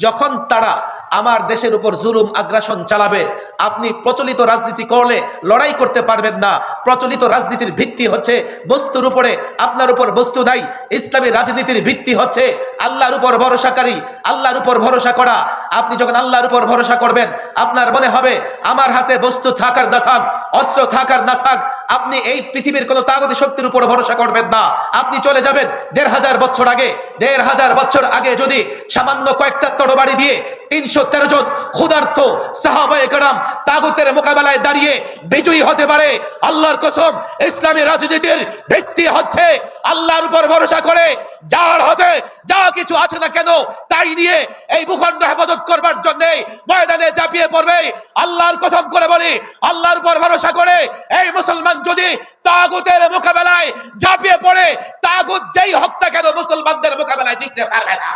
যখন তারা আমার দেশের উপর জুলুম, আগ্রাসন চালাবে, আপনি প্রচলিত রাজনীতি করলে লড়াই করতে পারবেন না। প্রচলিত রাজনীতির ভিত্তি হচ্ছে বস্তুর উপরে, আপনার উপর বস্তু নাই, ইসলামী রাজনীতির ভিত্তি হচ্ছে আল্লাহর উপর ভরসাকারী, আল্লাহর উপর ভরসা করা। আপনি যখন আল্লাহর উপর ভরসা করবেন, আপনার মনে হবে, আমার হাতে বস্তু থাকার না থাক, অস্ত্র থাকার না থাক আপনি এই পৃথিবীর কোনো তাগতি শক্তির উপর ভরসা করবেন না। আপনি চলে যাবেন দেড় হাজার বছর আগে। দেড় হাজার বছর আগে যদি সামান্য কয়েকটা তরবারি দিয়ে তিনশো তেরো জন ক্ষুধার্ত সাহাবায়ে কেরাম তাগুতের মোকাবেলায় দাঁড়িয়ে বিজয়ী হতে পারে, আল্লাহর কসম ইসলামী রাজনীতির ভিত্তি হচ্ছে আল্লাহর উপর ভরসা করে, যার হাতে যা কিছু আছে না কেন, তাই নিয়ে এই ভূখণ্ড হেফাজত করবার জন্য ময়দানে চাপিয়ে পড়বে। আল্লাহর কসম করে বলি, আল্লাহর উপর ভরসা করে এই মুসলমান তাগুতের মোকাবেলায় ঝাঁপিয়ে পড়ে তাগুত যেই হত্যা কেন মুসলমানদের মোকাবেলায় জিততে পারবে না।